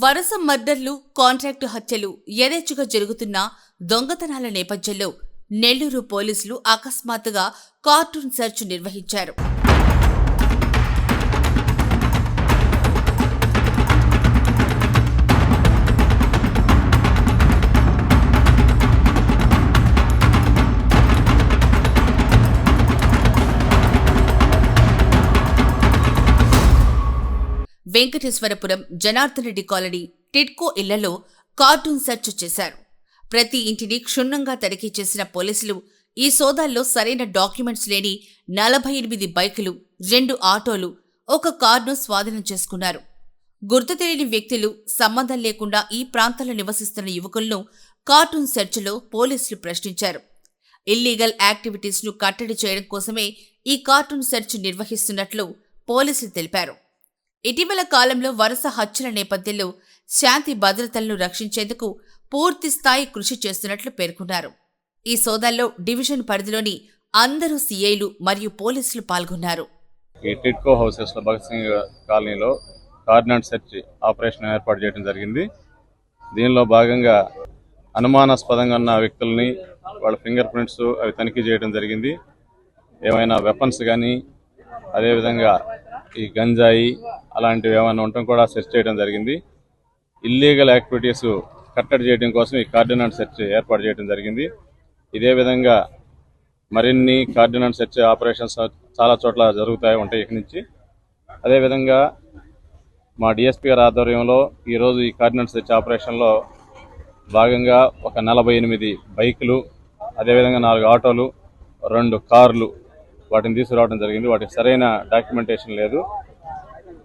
వరుస మర్డర్లు కాంట్రాక్టు హత్యలు యథేచ్ఛగా జరుగుతున్న దొంగతనాల నేపథ్యంలో నెల్లూరు పోలీసులు అకస్మాత్తుగా కార్టూన్ సెర్చ్ నిర్వహించారు. వెంకటేశ్వరపురం జనార్దన్ రెడ్డి కాలనీ టిడ్కో ఇళ్ళలో కార్టూన్ సెర్చ్ చేశారు. ప్రతి ఇంటిని క్షుణ్ణంగా తనిఖీ చేసిన పోలీసులు ఈ సోదాల్లో సరైన డాక్యుమెంట్స్ లేని నలభై ఎనిమిది బైకులు రెండు ఆటోలు ఒక కార్ను స్వాధీనం చేసుకున్నారు. గుర్తు తెలియని వ్యక్తులు సంబంధం లేకుండా ఈ ప్రాంతంలో నివసిస్తున్న యువకులను కార్టూన్ సెర్చ్లో పోలీసులు ప్రశ్నించారు. ఇల్లీగల్ యాక్టివిటీస్ను కట్టడి చేయడం కోసమే ఈ కార్టూన్ సెర్చ్ నిర్వహిస్తున్నట్లు పోలీసులు తెలిపారు. ఇటీవల కాలంలో వరుస హత్యల నేపథ్యంలో శాంతి భద్రతలను రక్షించేందుకు పూర్తి స్థాయి కృషి చేస్తున్నట్లు పేర్కొన్నారు. ఈ సోదాల్లో డివిజన్ పరిధిలోని అందరూ సీఐలు మరియు పోలీసులు పాల్గొన్నారు. ఈ టిట్కో హౌసెస్లో భగత్ సింగ్ కాలనీలో కార్డినెంట్ సెర్చ్ ఆపరేషన్ ఏర్పాటు చేయడం జరిగింది. దీనిలో భాగంగా అనుమానాస్పదంగా ఉన్న వ్యక్తుల్ని వాళ్ళ ఫింగర్ ప్రింట్స్ అవి తనిఖీ చేయడం జరిగింది. ఏమైనా వెపన్స్ కానీ అదేవిధంగా ఈ గంజాయి అలాంటివి ఏమైనా ఉండటం కూడా సెర్చ్ చేయడం జరిగింది. ఇల్లీగల్ యాక్టివిటీస్ కట్టడి చేయడం కోసం ఈ కార్డినెంట్ సెర్చ్ ఏర్పాటు చేయడం జరిగింది. ఇదే విధంగా మరిన్ని కార్డినెంట్ సెర్చ్ ఆపరేషన్స్ చాలా చోట్ల జరుగుతాయి ఉంటాయి ఇక్కడి నుంచి. అదేవిధంగా మా డిఎస్పీ గారి ఆధ్వర్యంలో ఈరోజు ఈ కార్డినెంట్ సెర్చ్ ఆపరేషన్లో భాగంగా ఒక నలభై ఎనిమిది బైకులు అదేవిధంగా నాలుగు ఆటోలు రెండు కార్లు వాటిని తీసుకురావడం జరిగింది. వాటికి సరైన డాక్యుమెంటేషన్ లేదు.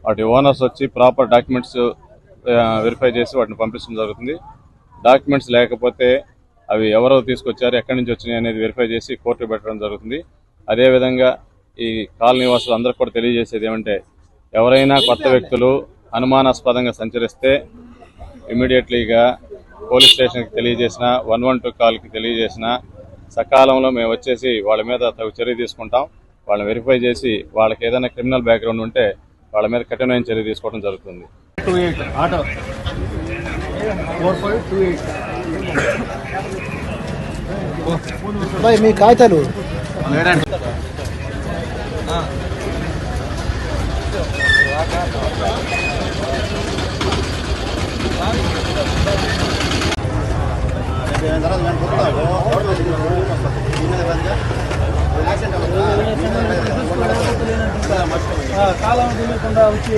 వాటి ఓనర్స్ వచ్చి ప్రాపర్ డాక్యుమెంట్స్ వెరిఫై చేసి వాటిని పంపించడం జరుగుతుంది. డాక్యుమెంట్స్ లేకపోతే అవి ఎవరో తీసుకొచ్చారు ఎక్కడి నుంచి వచ్చినాయి అనేది వెరిఫై చేసి కోర్టు పెట్టడం జరుగుతుంది. అదేవిధంగా ఈ కాలనీ వాసులు అందరికి కూడా తెలియజేసేది ఏమంటే ఎవరైనా కొత్త వ్యక్తులు అనుమానాస్పదంగా సంచరిస్తే ఇమీడియట్లీగా పోలీస్ స్టేషన్కి తెలియజేసిన వన్ వన్ టూ కాల్కి తెలియజేసిన సకాలంలో మేము వచ్చేసి వాళ్ళ మీద తగు చర్య తీసుకుంటాం. వాళ్ళని వెరిఫై చేసి వాళ్ళకి ఏదైనా క్రిమినల్ బ్యాక్గ్రౌండ్ ఉంటే వాళ్ళ మీద కఠినమైన చర్య తీసుకోవడం జరుగుతుంది. ఆటో. ఫోర్ కాలం తెలియకుండా వచ్చి